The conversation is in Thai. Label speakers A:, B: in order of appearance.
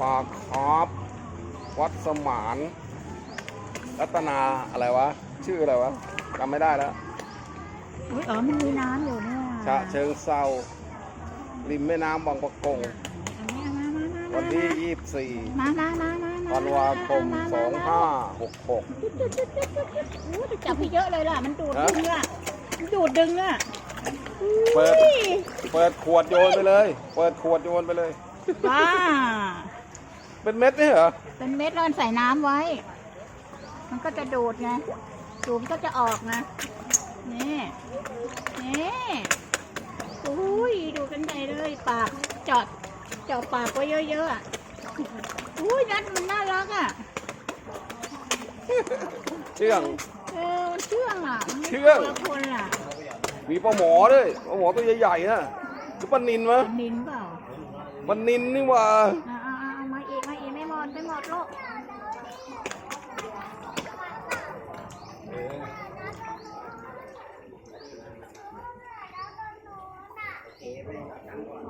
A: ปลาคาร์ฟวัดสมานรัตนาอะไรวะ ชื่ออะไรวะจำไม่ได้แล้ว
B: อุ๊ยอ๋อมันมีน้ำอยู่เนี่ย
A: ชะเชิงเซาริมแม่น้ำบางปะกง
B: อันนี้มามามา
A: วันที่
B: มามามามา
A: 24
B: มา
A: ธันวาคม
B: มามามา
A: 2566
B: อู้จะจับไปเยอะเลยล่ะ มันดูด
A: ฮะ
B: ดึงอะมันดูดดึงอะ
A: เปิด
B: อุ้ย
A: เปิดขวดโยนไปเลย เปิดขวดโยนไปเลย
B: บ้า
A: เป็นเม็ดนี่เหรอ
B: เป็นเม็ดแล้วมันใส่น้ำไว้ มันก็จะดูดไงดูดมันก็จะออกนะ นี่ นี่อุ้ยดูดกันใหญ่เลย ปากเจาะเจาะปากไว้เยอะๆอะอุ้ยนัดมันน่ารักอะ
A: เชื่อง
B: เออมันเชื่องอะมันไม่
A: เชื่อง
B: คนละคนอะ
A: มีปลาหมอด้วยปลาหมอตัวใหญ่ๆนะหรือปลานินวะ
B: เป็นนินเปล่า
A: ปลานินนี่หว่า
B: อ่าอ่าอ่ามา ไปกับทางก่อน